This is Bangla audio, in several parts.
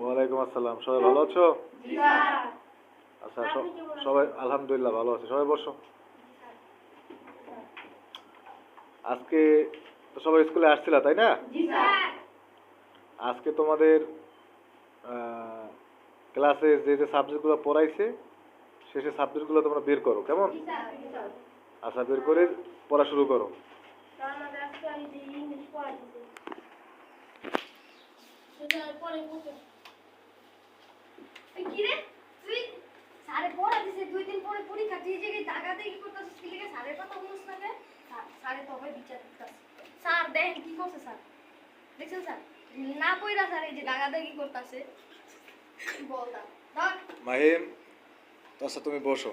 ওয়ালাইকুম আসসালাম। সবাই ভালো আছো? আচ্ছা সবাই আলহামদুলিল্লাহ ভালো আছে। সবাই বসো। আজকে তো সবাই স্কুলে আসছিলা তাই না? আজকে তোমাদের ক্লাসে যে যে সাবজেক্টগুলো পড়াইছে সে সে সাবজেক্টগুলো তোমরা বের করো কেমন? আচ্ছা বের করে পড়া শুরু করো। কিরে তুই সারে পড়া দিছে দুই দিন পরে পরীক্ষা তুই যে জায়গাতে কি করতেছিস কি সারের কথা বলিস না সারে তবে বিচার করতেছে স্যার দেখেন কি করছে স্যার। দেখছেন স্যার? না পইরা স্যার এই যে জায়গাতে কি করতেছে বল দা ধর। মাহিম আচ্ছা তুমি বসো।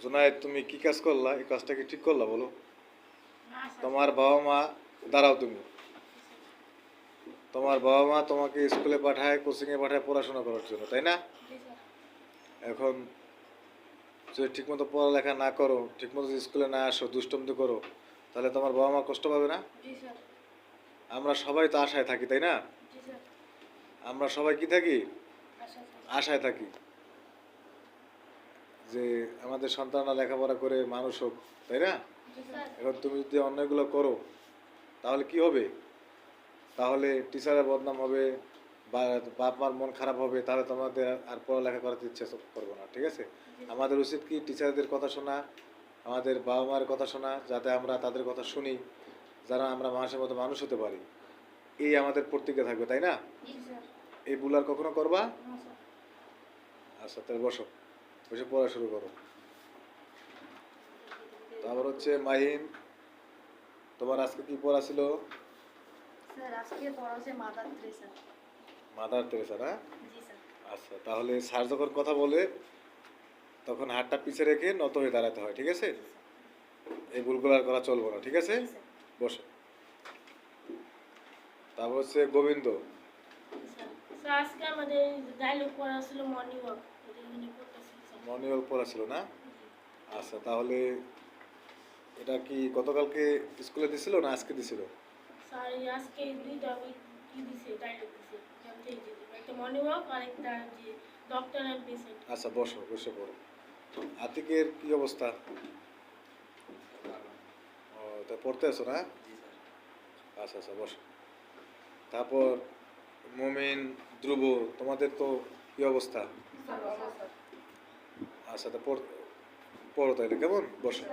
জুনায়েদ তুমি কি কাজ করলা? এই কাজটা কি ঠিক করলা বলো? তোমার বাবা মা দাঁড়াও তুমি। তোমার বাবা মা তোমাকে স্কুলে পাঠায় কোচিংয়ে পাঠায় পড়াশোনা করার জন্য তাই না? এখন যদি ঠিকমতো পড়ালেখা না করো ঠিকমতো স্কুলে না আসো দুষ্টমতি করো তাহলে তোমার বাবা মা কষ্ট পাবে না? আমরা সবাই তো আশায় থাকি তাই না? আমরা সবাই কি থাকি? আশায় থাকি। যে আমাদের সন্তানরা লেখাপড়া করে মানুষ হোক তাই না? এখন তুমি যদি অন্যায়গুলো করো তাহলে কি হবে? তাহলে টিচারের বদনাম হবে বা বাপ মার মন খারাপ হবে তাহলে তোমাদের আর পড়ালেখা করাতে ইচ্ছা করব না ঠিক আছে? আমাদের উচিত কি টিচারদের কথা শোনা আমাদের বাবা মায়ের কথা শোনা যাতে আমরা তাদের কথা শুনি যারা আমরা মানুষের মতো মানুষ হতে পারি। এই আমাদের প্রতিজ্ঞা থাকবে তাই না? এই ভুল আর কখনো করবা? আচ্ছা তাহলে বসো। বসে পড়া শুরু করো। তারপর হচ্ছে মাহিম তোমার আজকে কি পড়া ছিল? স্যার আজকে পড়া হচ্ছে মাদার তেরেসা না জি স্যার। আচ্ছা তাহলে স্যার যখন কথা বলে তখন হাতটা পিছে রেখে নত হয়ে দাঁড়াতে হয় ঠিক আছে? এই ভুলগুলো আর করা চলবে না ঠিক আছে? বসো। তারপর হচ্ছে গোবিন্দ। আজকে আমাদের ডায়লগ পড়া ছিল মর্নিং ওয়াক মর্নিং পড়া ছিল না? আচ্ছা তাহলে এটা কি গতকালকে স্কুলে দিছিল না আজকে দিছিল? স্যার আজকে এই দুইটা ওই কি দিছে ডায়লগ দিছে একটা মর্নিং ওয়াক আর একটা যে ডক্টর অ্যান্ড পেশেন্ট আচ্ছা বসো বসে পড়ো। আতিকের কি অবস্থা? ও তা পড়তে আছো না? আচ্ছা আচ্ছা বসো। তারপর মোমেন ধ্রুব তোমাদের তো কি অবস্থা? আচ্ছা তা পড়- পড়ো তাইলে কেমন? বসো।